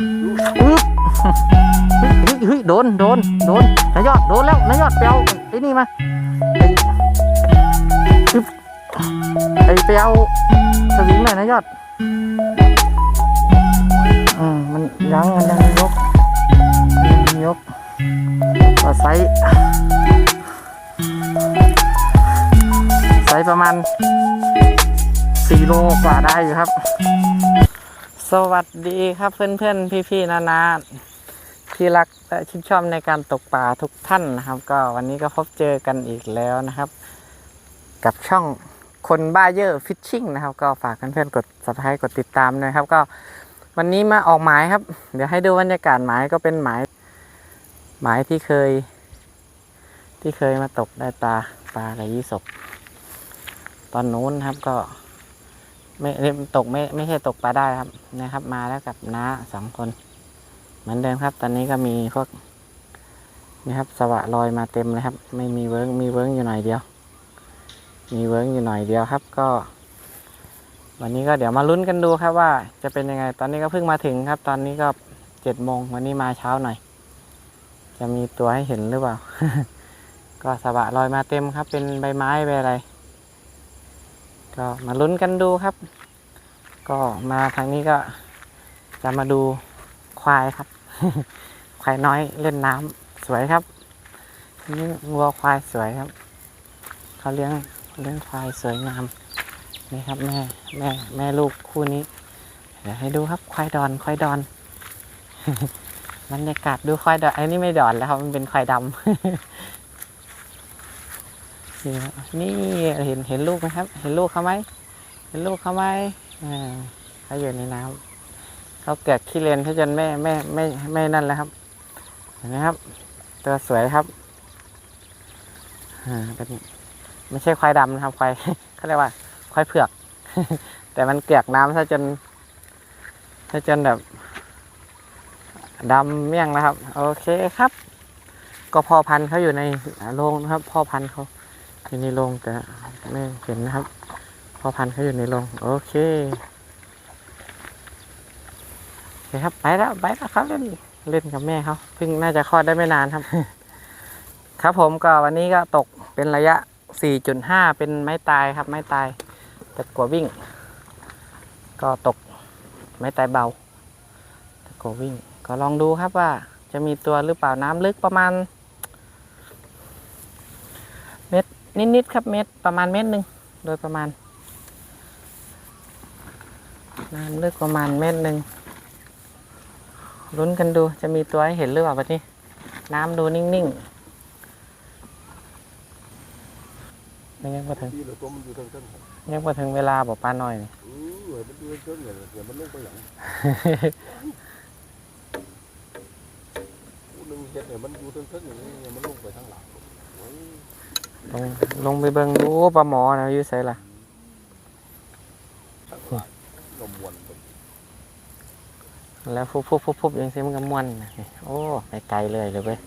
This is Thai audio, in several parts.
อึ๊บเฮ้ยโดนโดนโดนนายยอดโดนแล้วนายยอดไปเอาไอ้นี่มาไอ้อึ๊บไอ้ไปเอาสวิงหน่อยนายยอดอืมมันยังมันยังยกยังยกก็ไซส์ไซส์ประมาณสี่โลกว่าได้อยู่ครับ สวัสดีครับเพื่อนๆพี่ๆนานาที่รักและชื่นชอบในการตกปลาทุกท่านนะครับ ก็วันนี้ก็พบเจอกันอีกแล้วนะครับ กับช่องคนบ้าเยอะฟิชชิ่งนะครับ ก็ฝากเพื่อนๆกด subscribe กดติดตามด้วยครับ ก็วันนี้มาออกหมายครับ เดี๋ยวให้ดูบรรยากาศหมายก็เป็นหมายหมายที่เคย ที่เคยมาตกได้ปลาปลาอะไรยี่สกตอนนู้นครับก็ ไม่ไม่ตกไม่ไม่ใช่ตกปลาได้ครับนะครับ มาแล้วกับน้าสองคน เหมือนเดิมครับ ตอนนี้ก็มีพวกนี่ครับสวะลอยมาเต็มเลยครับ ไม่มีเวิร์กมีเวิร์กอยู่หน่อยเดียว มีเวิร์กอยู่หน่อยเดียวครับ ก็ วันนี้ก็เดี๋ยวมาลุ้นกันดูครับว่า จะเป็นยังไง ตอนนี้ก็เพิ่งมาถึงครับ ตอนนี้ก็เจ็ดโมงวันนี้มาเช้าหน่อย จะมีตัวให้เห็นหรือเปล่า ก็สวะลอยมาเต็มครับ เป็นใบไม้ใบอะไร ก็มาลุ้นกันดูครับ ก็มาทางนี้ก็จะมาดูควายครับ ควายน้อยเล่นน้ำสวยครับนี่วัวควายสวยครับเขาเลี้ยงเลี้ยงควายสวยงามนี่ครับแม่แม่แม่ลูกคู่นี้ เดี๋ยวให้ดูครับควายดอนควายดอนบรรยากาศดูควายดอนไอ้นี่ไม่ดอนแล้วครับมันเป็นควายดำ นี่ครับนี่เห็นเห็นลูกไหมครับ เห็นลูกเขาไหมเห็นลูกเขาไหมอ่าเขาอยู่ในน้ำเขาเกิดขี้เลนเขาจนแม่แม่ไม่ไม่นั่นแล้วครับ เห็นไหมครับ ตัวสวยครับอ่าเป็นไม่ใช่ควายดำนะครับควายเขาเรียกว่าควายเผือก แต่มันเกลือกน้ำซะจนซะจนแบบดำเมี่ยงนะครับ โอเคครับ ก็พ่อพันธุ์เขาอยู่ในโรงนะครับ พ่อพันธุ์เขา อยู่ในโรงแต่ไม่เห็นนะครับพอพันเขาอยู่ในโรงโอเคโอเคครับไปแล้วไปแล้วครับเล่นเล่นกับแม่เขาเพิ่งน่าจะคลอดได้ไม่นานครับ ครับผมก็วันนี้ก็ตกเป็นระยะ 4.5 เป็นไม้ตายครับไม้ตายแต่กลัววิ่ง ก็ตกไม้ตายเบาแต่กลัววิ่ง ก็ลองดูครับว่าจะมีตัวหรือเปล่าน้ำลึกประมาณ นิดๆครับเม็ดประมาณเม็ดหนึ่งโดยประมาณน้ำลึกประมาณเม็ดหนึ่งลุ้นกันดูจะมีตัวให้เห็นหรือเปล่าปะนี่น้ำดูนิ่งๆไม่ยังมาถึงที่เหลือตัวมันอยู่ทางเส้นผมยังมาถึงเวลาบอกป้าน้อยนี่มันอยู่ทางเส้นเนี่ยเดี๋ยวมันลงไปหลังผู้หนึ่งเห็ดเนี่ยมันอย่างนี้มันลงไปทางหลัง ลงลงไปเบิ่งดูปลาหมอนะอยู่ไสล่ะทางหลังลมวนไปแล้วฟุบฟุบฟุบฟุบยังเสียมันก็ม่วนนะนี่โอ้ไปไกลเลยเลยเว้ย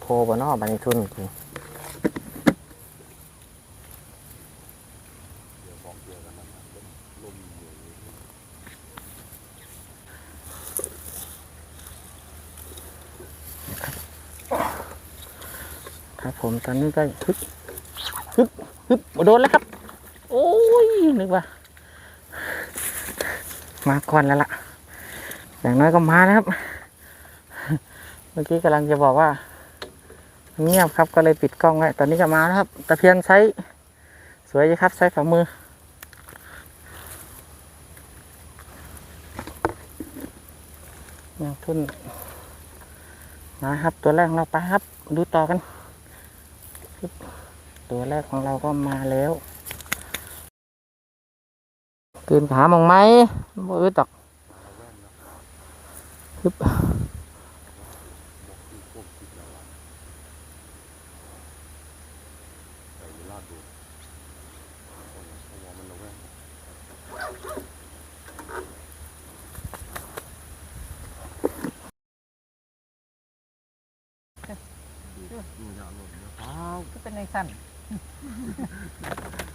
โพบนอบันทุนกู เดี๋ยวบอกเดียวกันนะครับเป็นลมอยู่ ครับ ผมตอนนี้ก็ฮึบฮึบฮึบโดนแล้วครับ โอ้ยนึกว่า มาก่อนแล้วล่ะ อย่างน้อยก็มาแล้วครับ เมื่อกี้กำลังจะบอกว่า เงียบครับก็เลยปิดกล้องไว้ตอนนี้ก็มาแล้วครับตะเพียนใช้สวยอยู่ครับใช้ฝ่ามือยังทุนนะครับตัวแรกของเราไปครับ ดูต่อกัน ตัวแรกของเราก็มาแล้วกินขามองไหมบ่อึดตอกฮึบ ใส่เวลาดูเพราะว่ามันระแวงดูยาหล่นนะ อ้าวก็ เป็นในสั้น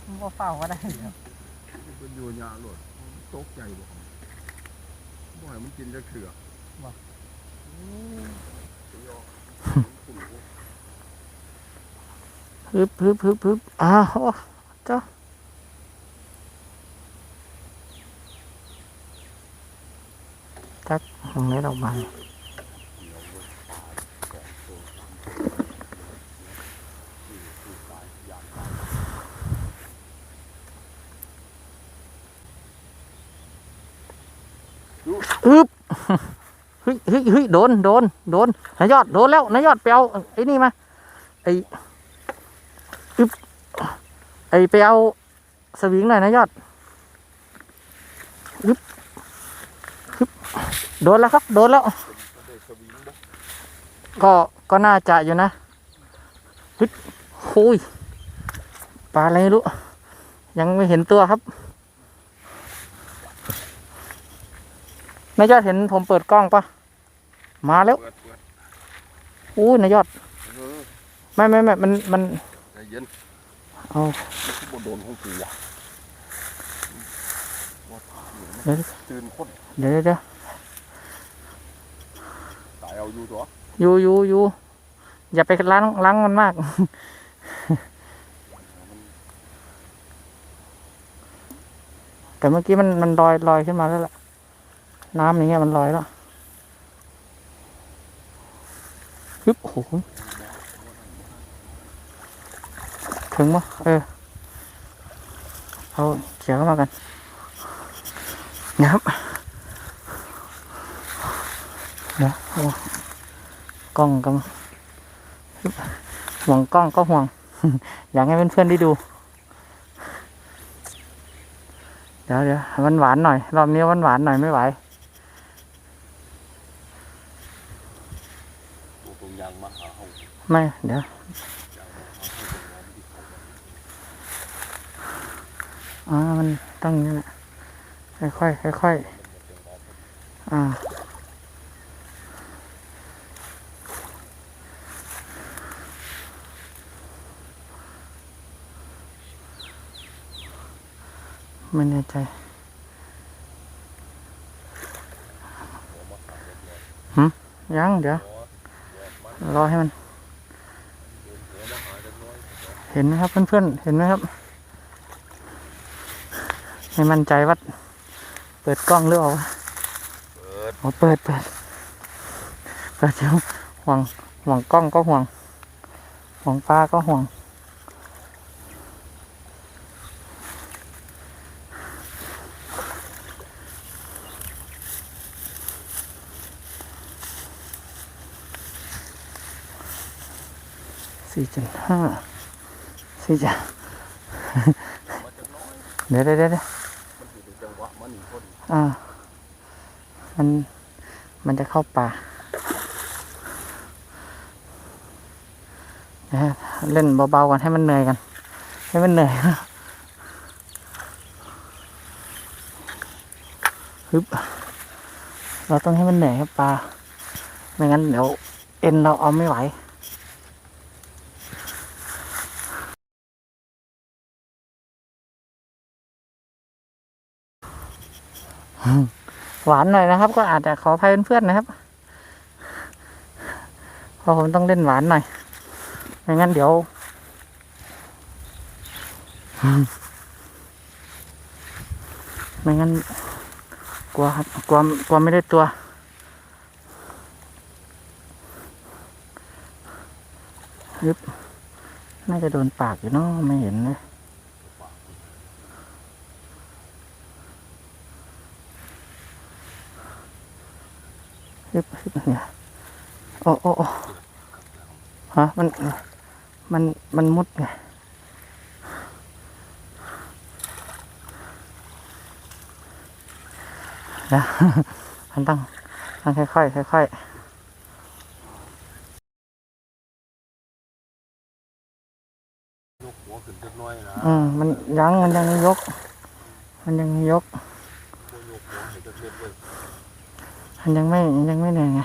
มันบ่เฝ้าก็ได้เป็นโยนยาหล่นตกใจบ่บ่ให้มันกินจะเถื่อว่ะอืมไปออกฮึบฮึบฮึบฮึบอ้าวโอ้เจ้าจักตรงไหนดอกบาน อึบเฮ้ยเฮ้ยเฮ้ยโดนโดนโดนนายยอดโดนแล้วนายยอดไปเอาไอ้นี่มาไอ้อึบไอ้ไปเอาสวิงหน่อยนายยอดอึบอึบโดนแล้วครับ โดนแล้ว ก็ก็น่าจะอยู่นะฮึดคุยปลาอะไรไม่รู้ยังไม่เห็นตัวครับ นายยอดเห็นผมเปิดกล้องปะมาแล้ว เปิดเปิดอู้นายยอด เออไม่ไม่ไม่มันมันใจเย็นเอาที่บนโดนของกูอะว่าเดี๋ยวตื่นคนเดี๋ยวเดี๋ยวเดี๋ยวตายเอาอยู่ตัวอยู่อยู่อยู่อย่าไปล้างล้างมันมาก แต่เมื่อกี้มันมันลอยลอยขึ้นมาแล้วล่ะ น้ำอย่างเงี้ยมันลอยแล้วฮึบโอ้โหถึงมั้เออเอาเขียวมากันนะครับเดี๋ยวเอากล้องกันฮึบห่วงกล้องก็ห่วง อยากให้เพื่อนๆได้ดู เดี๋ยวเดี๋ยวหวานหวานหน่อย รอบนี้หวานหวานหน่อยไม่ไหวตรงยางมาหาเฮา ไม่ เดี๋ยวมันที่เขาอ่ามันต้องอย่างนี้แหละค่อยๆค่อยๆอ่าไม่แน่ใจหืมยัง เดี๋ยว รอให้มัน เห็นไหมครับเพื่อนๆเห็นไหมครับไม่มั่นใจว่าเปิดกล้องหรือเปล่าเปิดโอ้เปิดเปิดเปิดเดี๋ยวห่วงห่วงกล้องก็ห่วงห่วงปลาก็ห่วง สี่จุดห้า สี่จุดเดี๋ยวเดี๋ยวเดี๋ยวมันอยู่ในจังหวะมันหนีคนอ่ามันมันจะเข้าป่านะฮะเล่นเบาๆกันให้มันเหนื่อยกัน ให้มันเหนื่อยฮึบเราต้องให้มันเหนื่อยครับปลาไม่งั้นเดี๋ยวเอ็นเราเอาไม่ไหว หวานหน่อยนะครับ ก็อาจจะขออภัยเพื่อนๆนะครับเพราะผมต้องเล่นหวานหน่อยไม่งั้นเดี๋ยวไม่งั้นกลัวครับกลัวกลัวไม่ได้ตัวยึบน่าจะโดนปากอยู่เนาะไม่เห็นเลย ฮึบฮึบ เนี่ยโอ้โอ้โอ้ฮะมันมันมันมุดไงเดี๋ยวมันต้องต้องค่อยๆค่อยยกหัวขึ้นจักหน้อยนะๆอืมมันยังมันยังไม่ยก มันยังไม่ยกบ่ยกหัวให้จักเม็ดเลยมันยังไม่ยังไม่เหนื่อยไง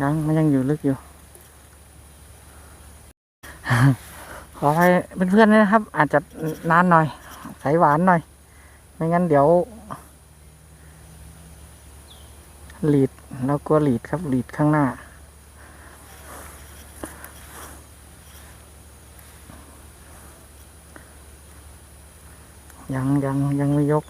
ยังมันยังอยู่ลึกอยู่ ขอให้เพื่อนๆนะครับ อาจจะนานหน่อย ใสหวานหน่อย ไม่งั้นเดี๋ยวหลีดเรากลัวหลีดครับหลีดข้างหน้า ยังยังยังไม่ยก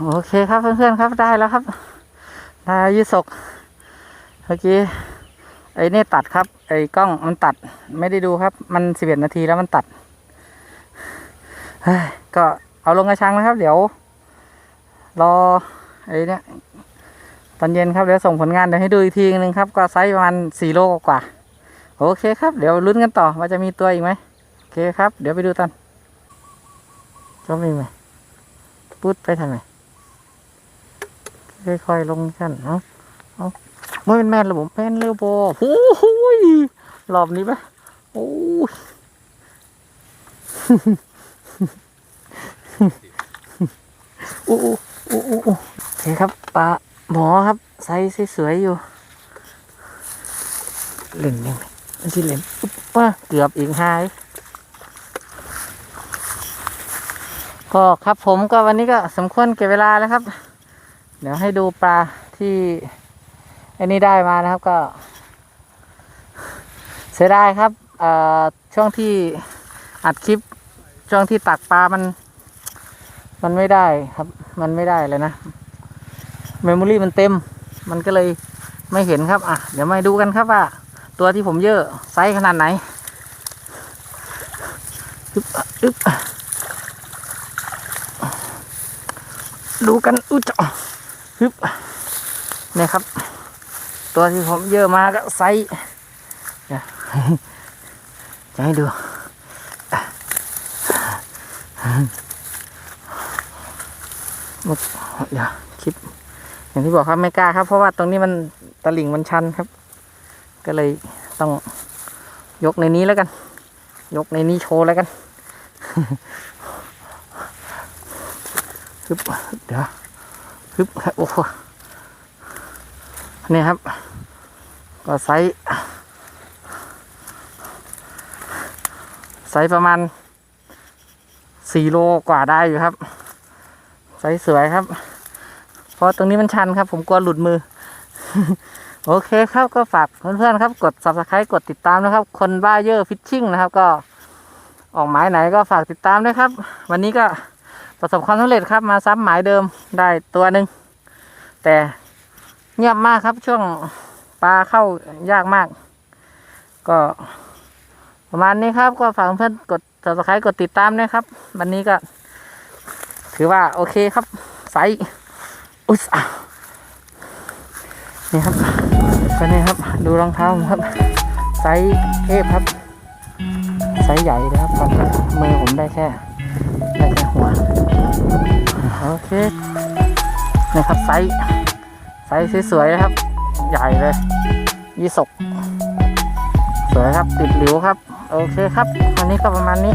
โอเคครับเพื่อนๆครับได้แล้วครับได้ยี่สกเมื่อกี้ไอ้นี่ตัดครับ ไอ้กล้องมันตัดไม่ได้ดูครับ มันสิบเอ็ดนาทีแล้วมันตัดเฮ้ยก็เอาลงกระชังนะครับ เดี๋ยว รอไอ้เนี่ยตอนเย็นครับเดี๋ยวส่งผลงานเดี๋ยวให้ดูอีกทีนึงครับ ก็ไซส์ประมาณสี่โลกว่าโอเคครับ เดี๋ยวลุ้นกันต่อว่าจะมีตัวอีกไหมโอเคครับ เดี๋ยวไปดูตันจะมีไหมพูดไปทางไหน ค่อยๆลงชั้นเอาเอาไม่เป็นแม่นระบบแม่นเร็วบอโอ้โหยรอบนี้ปะโอ้ยโอ้โหโอ้โอ้โหโอเคครับปลาหมอครับไซส์สวยๆอยู่เล่นยังไงมันที่เล่นอุ๊บว่าเกือบอีกหายก็ครับผมก็วันนี้ก็สมควรเก็บเวลาแล้วครับ เดี๋ยวให้ดูปลาที่อ้นี่ได้มานะครับก็เสียดายครับช่วงที่อัดคลิปช่วงที่ตักปลามัน มันไม่ได้ครับ มันไม่ได้เลยนะเมมโมรี่มันเต็ม มันก็เลยไม่เห็นครับ อะ เดี๋ยวมาดูกันครับว่า ตัวที่ผมเยอะไซส์ขนาดไหนอึบอึบดูกันอุ๊ยจ้ะ ฮึบเนี่ยครับ ตัวที่ผมเยอะมาก็ไซส์จะให้ดูหมดเดี๋ยวคลิป อย่างที่บอกครับไม่กล้าครับ เพราะว่าตรงนี้มันตะลิ่งมันชันครับ ก็เลยต้องยกในนี้แล้วกัน ยกในนี้โชว์แล้วกัน เดี๋ยว ฮึบโอ้โหนี่ครับ ก็ไซส์ไซส์ประมาณสี่โลกว่าได้อยู่ครับ ไซส์สวยครับ เพราะตรงนี้มันชันครับ ผมกลัวหลุดมือ โอเคครับก็ฝากเพื่อนๆครับ กด subscribe กดติดตามนะครับ คนบ้าเยอะฟิชชิ่งนะครับ ก็ออกหมายไหนก็ฝากติดตามด้วยครับ วันนี้ก็ ประสบความสำเร็จครับมาซ้ำหมายเดิมได้ตัวหนึ่งแต่เงียบมากครับช่วงปลาเข้ายากมาก ก็ประมาณนี้ครับ ก็ฝากเพื่อนกด subscribe กดติดตามนะครับ วันนี้ก็ ถือว่าโอเคครับไซส์อุ๊ยอะนี่ครับก็นี่ครับ ดูรองเท้าผมครับ ไซส์เอฟครับ ไซส์ใหญ่เลยครับตอนนี้มือผมได้แค่ได้แค่หัว โอเคนะครับไซส์ไซส์สวยๆนะครับ ใหญ่เลยยี่สกสวยครับติดหลิวครับ โอเคครับ วันนี้ก็ประมาณนี้